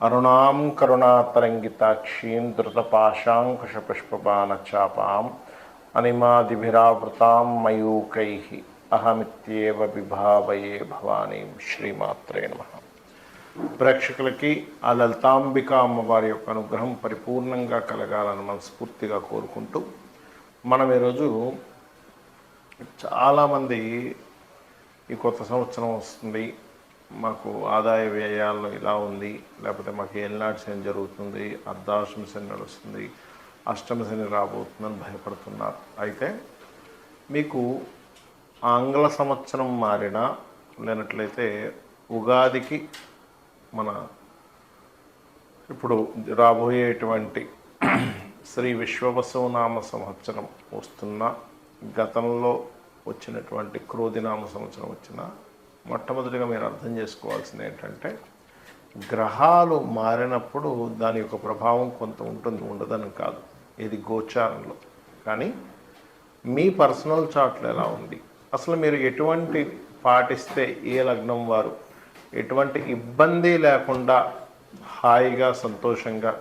అరుణాం కరుణాతరంగితాక్షీం ధృతపాశాంకుశపుష్పబాణచాపాం అనిమాదిభిరావృతాం మయూకై అహమిత్యేవ విభావయే భవానీ శ్రీమాత్రే నమ ప్రేక్షకులకి ఆ లలితాంబిక అమ్మవారి యొక్క అనుగ్రహం పరిపూర్ణంగా కలగాలని మనస్ఫూర్తిగా కోరుకుంటూ మనం ఈరోజు చాలామంది ఈ కొత్త సంవత్సరం వస్తుంది. మాకు ఆదాయ వ్యయాల్లో ఇలా ఉంది లేకపోతే మాకు ఏలినాటి శని జరుగుతుంది అర్ధాష్టమి శని నడుస్తుంది అష్టమ శని రాబోతుందని భయపడుతున్నారు. అయితే మీకు ఆంగ్ల సంవత్సరం మారినా లేనట్లయితే ఉగాదికి మన ఇప్పుడు రాబోయేటువంటి శ్రీ విశ్వవసవనామ సంవత్సరం వస్తున్న గతంలో వచ్చినటువంటి క్రోధినామ సంవత్సరం వచ్చిన మొట్టమొదటిగా మీరు అర్థం చేసుకోవాల్సింది ఏంటంటే గ్రహాలు మారినప్పుడు దాని యొక్క ప్రభావం కొంత ఉంటుంది ఉండదని కాదు. ఇది గోచారంలో. కానీ మీ పర్సనల్ చార్ట్లో ఎలా ఉంది? అసలు మీరు ఎటువంటి పాటిస్తే ఏ లగ్నం వారు? ఎటువంటి ఇబ్బంది లేకుండా హాయిగా సంతోషంగా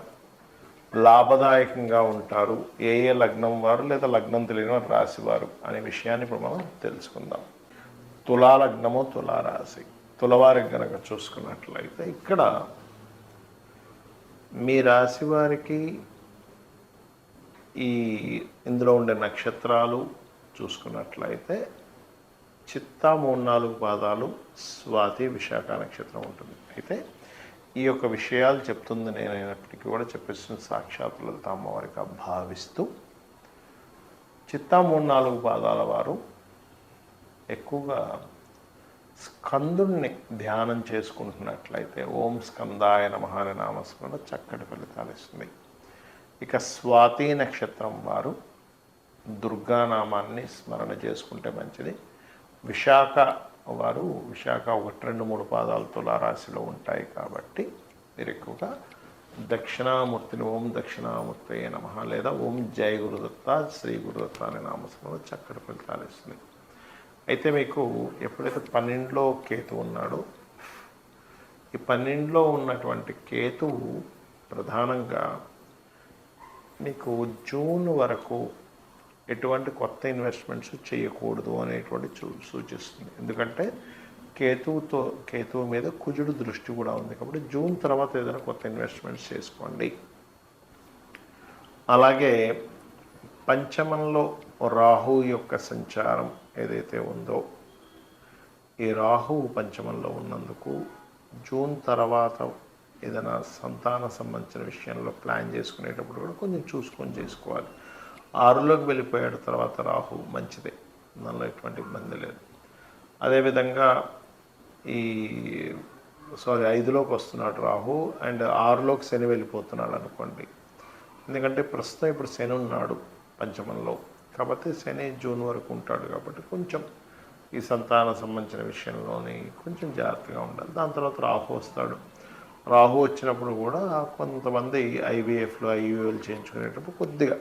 లాభదాయకంగా ఉంటారు? ఏ ఏ లగ్నం వారు లేదా లగ్నం తెలియని వారు రాశివారు అనే విషయాన్ని ఇప్పుడు మనం తెలుసుకుందాం. తులాలగ్నము తులారాశి. తులవారి రాశి చూసుకున్నట్లయితే ఇక్కడ మీ రాశి వారికి ఈ ఇందులో ఉండే నక్షత్రాలు చూసుకున్నట్లయితే చిత్తా మూడు నాలుగు పాదాలు స్వాతి విశాఖ నక్షత్రం ఉంటుంది. అయితే ఈ యొక్క విషయాలు చెప్తుంది నేనైనప్పటికీ కూడా చెప్పేసిన సాక్షాత్ లలిత అమ్మవారిగా భావిస్తూ చిత్తా మూడు నాలుగు పాదాల వారు ఎక్కువగా స్కందుణ్ణి ధ్యానం చేసుకుంటున్నట్లయితే ఓం స్కందాయ నమః అనే నామస్మరణ చక్కటి ఫలితాలు ఇస్తుంది. ఇక స్వాతి నక్షత్రం వారు దుర్గానామాన్ని స్మరణ చేసుకుంటే మంచిది. విశాఖ వారు విశాఖ ఒకటి రెండు మూడు పాదాలు తులారాశిలో ఉంటాయి కాబట్టి మీరు ఎక్కువగా దక్షిణామూర్తిని ఓం దక్షిణామూర్తి నమ లేదా ఓం జయ గురుదత్త శ్రీ గురుదత్త అనే నామస్మరణ చక్కటి ఫలితాలు ఇస్తుంది. అయితే మీకు ఎప్పుడైతే పన్నెండులో కేతు ఉన్నాడో ఈ పన్నెండులో ఉన్నటువంటి కేతువు ప్రధానంగా మీకు జూన్ వరకు ఎటువంటి కొత్త ఇన్వెస్ట్మెంట్స్ చేయకూడదు అనేటువంటి చూ సూచిస్తుంది. ఎందుకంటే కేతువుతో కేతువు మీద కుజుడు దృష్టి కూడా ఉంది. కాబట్టి జూన్ తర్వాత ఏదైనా కొత్త ఇన్వెస్ట్మెంట్స్ చేసుకోండి. అలాగే పంచమంలో రాహు యొక్క సంచారం ఏదైతే ఉందో ఈ రాహువు పంచమంలో ఉన్నందుకు జూన్ తర్వాత ఏదైనా సంతాన సంబంధించిన విషయంలో ప్లాన్ చేసుకునేటప్పుడు కూడా కొంచెం చూసుకొని చేసుకోవాలి. ఆరులోకి వెళ్ళిపోయాడు తర్వాత రాహు మంచిదే దానిలో ఎటువంటి ఇబ్బంది లేదు. అదేవిధంగా ఈ సారీ ఐదులోకి వస్తున్నాడు రాహు అండ్ ఆరులోకి శని వెళ్ళిపోతున్నాడు అనుకోండి. ఎందుకంటే ప్రస్తుతం ఇప్పుడు శని ఉన్నాడు పంచమంలో. కాకపోతే శని జూన్ వరకు ఉంటాడు కాబట్టి కొంచెం ఈ సంతాన సంబంధించిన విషయంలోని కొంచెం జాగ్రత్తగా ఉండాలి. దాని తర్వాత రాహు వస్తాడు. రాహు వచ్చినప్పుడు కూడా కొంతమంది ఐవీఎఫ్లు ఐవీఎల్ చేయించుకునేటప్పుడు కొద్దిగా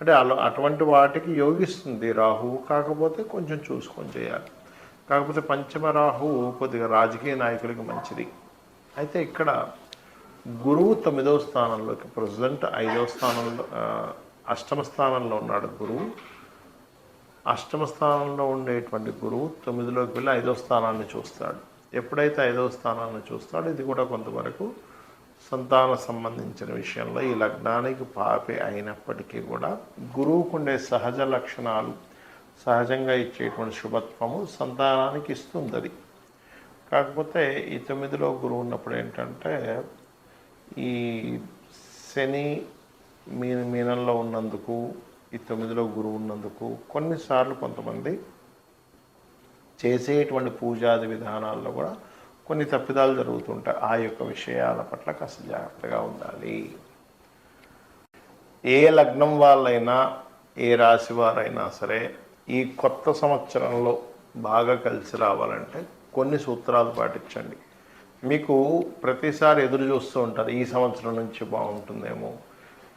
అంటే అలా అటువంటి వాటికి యోగిస్తుంది. రాహువు కాకపోతే కొంచెం చూసుకొని చేయాలి. కాకపోతే పంచమ రాహువు కొద్దిగా రాజకీయ నాయకులకి మంచిది. అయితే ఇక్కడ గురువు తొమ్మిదవ స్థానంలోకి ప్రజెంట్ ఐదవ స్థానంలో అష్టమ స్థానంలో ఉన్నాడు గురువు. అష్టమ స్థానంలో ఉండేటువంటి గురువు తొమ్మిదిలోకి వెళ్ళి ఐదవ స్థానాన్ని చూస్తాడు. ఎప్పుడైతే ఐదవ స్థానాన్ని చూస్తాడో ఇది కూడా కొంతవరకు సంతాన సంబంధించిన విషయంలో ఈ లగ్నానికి పాపి అయినప్పటికీ కూడా గురువుకు ఉండే సహజ లక్షణాలు సహజంగా ఇచ్చేటువంటి శుభత్వము సంతానానికి ఇస్తుంది అది కాకపోతే ఈ తొమ్మిదిలో గురువు ఉన్నప్పుడు ఏంటంటే ఈ శని మీ మీనంలో ఉన్నందుకు ఈ తొమ్మిదిలో గురువు ఉన్నందుకు కొన్నిసార్లు కొంతమంది చేసేటువంటి పూజాది విధానాల్లో కూడా కొన్ని తప్పిదాలు జరుగుతుంటాయి. ఆ యొక్క విషయాల పట్ల కాస్త జాగ్రత్తగా ఉండాలి. ఏ లగ్నం వాళ్ళైనా ఏ రాశి వారైనా సరే ఈ కొత్త సంవత్సరంలో బాగా కలిసి రావాలంటే కొన్ని సూత్రాలు పాటించండి. మీకు ప్రతిసారి ఎదురు చూస్తూ ఉంటారు ఈ సంవత్సరం నుంచి బాగుంటుందేమో.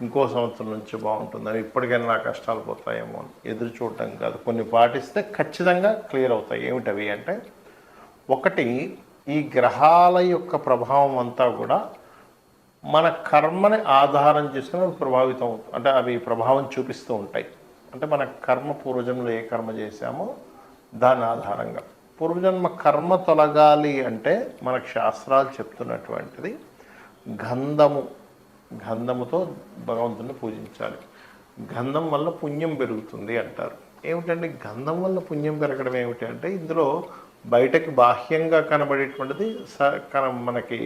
ఇంకో సంవత్సరం నుంచి బాగుంటుందేమో ఇప్పటికైనా నా కష్టాలు పోతాయేమో అని ఎదురు చూడటం కాదు. కొన్ని పాటిస్తే ఖచ్చితంగా క్లియర్ అవుతాయి. ఏమిటవి అంటే ఒకటి ఈ గ్రహాల యొక్క ప్రభావం అంతా కూడా మన కర్మని ఆధారం చేసుకుని అవి ప్రభావితం అవుతుంది అంటే అవి ప్రభావం చూపిస్తూ ఉంటాయి. అంటే మన కర్మ పూర్వజన్మలో ఏ కర్మ చేశామో దాని ఆధారంగా. పూర్వజన్మ కర్మ తొలగాలి అంటే మనకు శాస్త్రాలు చెప్తున్నటువంటిది గంధము గంధముతో భగవంతుని పూజించాలి. గంధం వల్ల పుణ్యం పెరుగుతుంది అంటారు. ఏమిటంటే గంధం వల్ల పుణ్యం పెరగడం ఏమిటి అంటే ఇందులో బయటకి బాహ్యంగా కనబడేటువంటిది స మనకి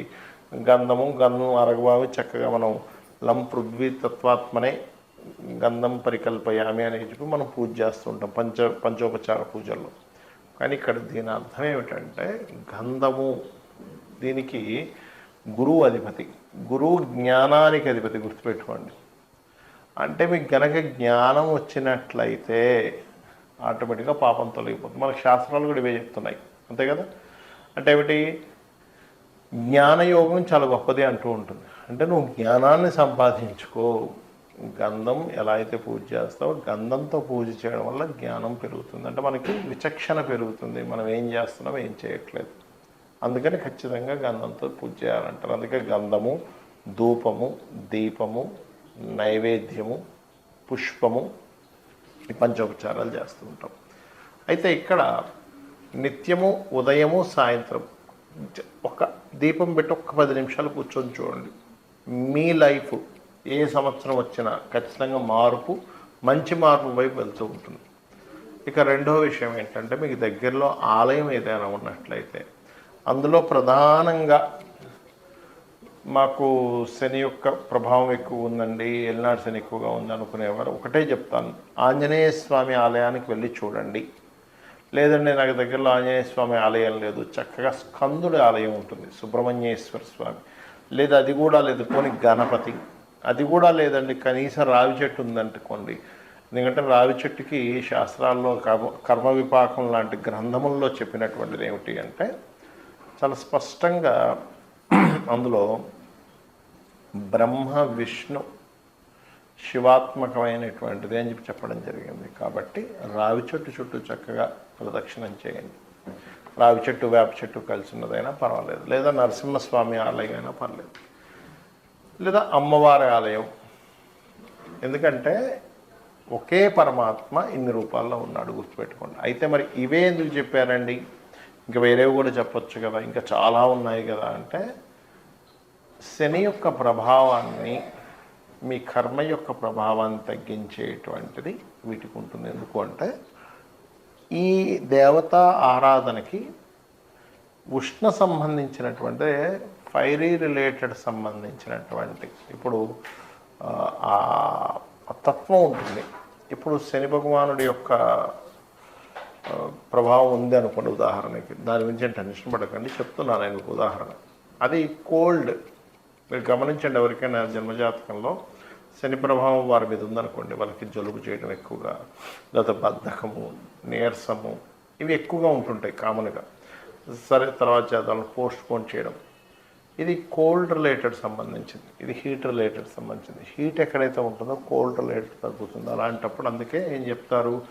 గంధము గంధం అరగబావి చక్కగా మనం లం పృథ్వీ తత్వాత్మనే గంధం పరికల్పయామి అని చెప్పి మనం పూజ చేస్తుంటాం పంచ పంచోపచార పూజల్లో. కానీ ఇక్కడ దీని అర్థం ఏమిటంటే గంధము దీనికి గురువు అధిపతి గురువు జ్ఞానానికి అధిపతి గుర్తుపెట్టుకోండి. అంటే మీకు గనక జ్ఞానం వచ్చినట్లయితే ఆటోమేటిక్గా పాపం తొలగిపోతుంది. మనకు శాస్త్రాలు కూడా ఇవే చెప్తున్నాయి. అంతే కదా? అంటే ఏమిటి? జ్ఞానయోగం చాలా గొప్పది అంటూ ఉంటుంది. అంటే నువ్వు జ్ఞానాన్ని సంపాదించుకో. గంధం ఎలా అయితే పూజ చేస్తావో గంధంతో పూజ చేయడం వల్ల జ్ఞానం పెరుగుతుంది. అంటే మనకి విచక్షణ పెరుగుతుంది. మనం ఏం చేస్తున్నాం ఏం చేయట్లేదు. అందుకని ఖచ్చితంగా గంధంతో పూజ చేయాలంటారు. అందుకే గంధము ధూపము దీపము నైవేద్యము పుష్పము ఈ పంచోపచారాలు చేస్తూ ఉంటాం. అయితే ఇక్కడ నిత్యము ఉదయము సాయంత్రం ఒక దీపం పెట్టి ఒక్క పది నిమిషాలు కూర్చొని చూడండి. మీ లైఫ్ ఏ సంవత్సరం వచ్చినా ఖచ్చితంగా మార్పు మంచి మార్పు వైపు వెళ్తూ ఉంటుంది. ఇక రెండో విషయం ఏంటంటే మీకు దగ్గరలో ఆలయం ఏదైనా ఉన్నట్లయితే అందులో ప్రధానంగా మాకు శని యొక్క ప్రభావం ఎక్కువ ఉందండి ఎల్నాడు శని ఎక్కువగా ఉంది అనుకునేవారు. ఒకటే చెప్తాను ఆంజనేయ స్వామి ఆలయానికి వెళ్ళి చూడండి. లేదండి నాకు దగ్గరలో ఆంజనేయ స్వామి ఆలయం లేదు చక్కగా స్కందుడి ఆలయం ఉంటుంది సుబ్రహ్మణ్యేశ్వర స్వామి. లేదా అది కూడా లేదు పోనీ గణపతి. అది కూడా లేదండి కనీసం రావి చెట్టు ఉందనుకోండి. ఎందుకంటే రావి చెట్టుకి శాస్త్రాల్లో కర్మ కర్మ విపాకం లాంటి గ్రంథముల్లో చెప్పినటువంటిది ఏమిటి అంటే చాలా స్పష్టంగా అందులో బ్రహ్మ విష్ణు శివాత్మకమైనటువంటిది అని చెప్పి చెప్పడం జరిగింది. కాబట్టి రావి చెట్టు చుట్టూ చక్కగా ప్రదక్షిణం చేయండి. రావి చెట్టు వేప చెట్టు కలిసి ఉన్నదైనా పర్వాలేదు. లేదా నరసింహస్వామి ఆలయం అయినా పర్లేదు. లేదా అమ్మవారి ఆలయం. ఎందుకంటే ఒకే పరమాత్మ ఇన్ని రూపాల్లో ఉన్నాడు గుర్తుపెట్టుకోండి. అయితే మరి ఇవే ఎందుకు చెప్పారండి? ఇంకా వేరేవి కూడా చెప్పొచ్చు కదా. ఇంకా చాలా ఉన్నాయి కదా అంటే శని యొక్క ప్రభావాన్ని మీ కర్మ యొక్క ప్రభావాన్ని తగ్గించేటువంటిది వీటికి ఉంటుంది. ఎందుకు అంటే ఈ దేవతా ఆరాధనకి ఉష్ణ సంబంధించినటువంటి ఫైరీ రిలేటెడ్ సంబంధించినటువంటి ఇప్పుడు ఆ, తత్వం ఉంటుంది. ఇప్పుడు శని భగవానుడి యొక్క ప్రభావం ఉంది అనుకోండి ఉదాహరణకి. దాని గురించి టెన్షన్ పడకండి చెప్తున్నాను నేను ఉదాహరణ. అది కోల్డ్ మీరు గమనించండి ఎవరికైనా జన్మజాతకంలో శని ప్రభావం వారి మీద ఉందనుకోండి వాళ్ళకి జలుబు చేయడం ఎక్కువగా లేదా బద్ధకము నీరసము ఇవి ఎక్కువగా ఉంటుంటాయి కామన్గా. సరే తర్వాత చేద్దాం పోస్ట్ పోన్ చేయడం. ఇది కోల్డ్ రిలేటెడ్ సంబంధించింది. ఇది హీట్ రిలేటెడ్ సంబంధించింది. హీట్ ఎక్కడైతే ఉంటుందో కోల్డ్ రిలేటెడ్ తగ్గుతుంది. అలాంటప్పుడు అందుకే ఏం చెప్తారు?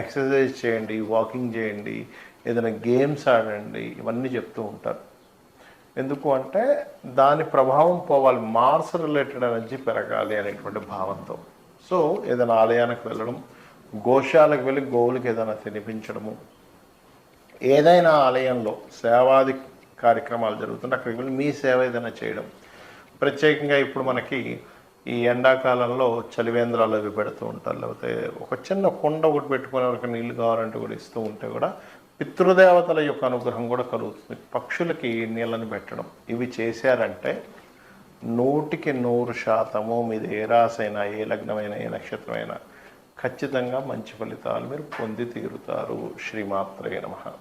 ఎక్సర్సైజ్ చేయండి వాకింగ్ చేయండి ఏదైనా గేమ్స్ ఆడండి ఇవన్నీ చెప్తూ ఉంటారు. ఎందుకు అంటే దాని ప్రభావం పోవాలి మార్స్ రిలేటెడ్ ఎనర్జీ పెరగాలి అనేటువంటి భావంతో. సో ఏదైనా ఆలయానికి వెళ్ళడం గోశాలకు వెళ్ళి గోవులకు ఏదైనా తినిపించడము ఏదైనా ఆలయంలో సేవాది కార్యక్రమాలు జరుగుతుంటే అక్కడికి వెళ్ళి మీ సేవ ఏదైనా చేయడం. ప్రత్యేకంగా ఇప్పుడు మనకి ఈ ఎండాకాలంలో చలివేంద్రాలు అవి పెడుతూ ఉంటారు. లేకపోతే ఒక చిన్న కొండ ఒకటి పెట్టుకునే వాళ్ళకి నీళ్ళు కావాలంటే కూడా ఇస్తూ ఉంటే కూడా పితృదేవతల యొక్క అనుగ్రహం కూడా కలుగుతుంది. పక్షులకి నీళ్ళని పెట్టడం. ఇవి చేశారంటే నూటికి నూరు శాతము మీది ఏ రాసైనా ఏ లగ్నమైనా ఏ నక్షత్రమైనా ఖచ్చితంగా మంచి ఫలితాలు మీరు పొంది తీరుతారు. శ్రీమాత్రే నమ.